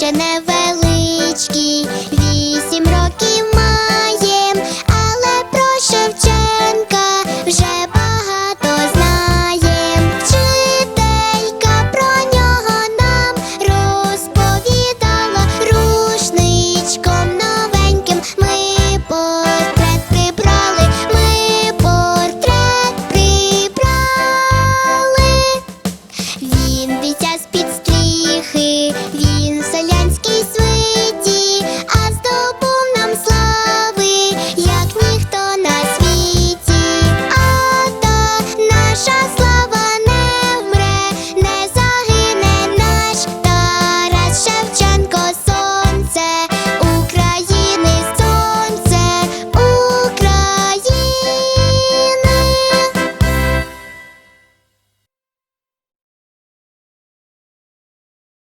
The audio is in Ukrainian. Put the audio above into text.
ще не вели.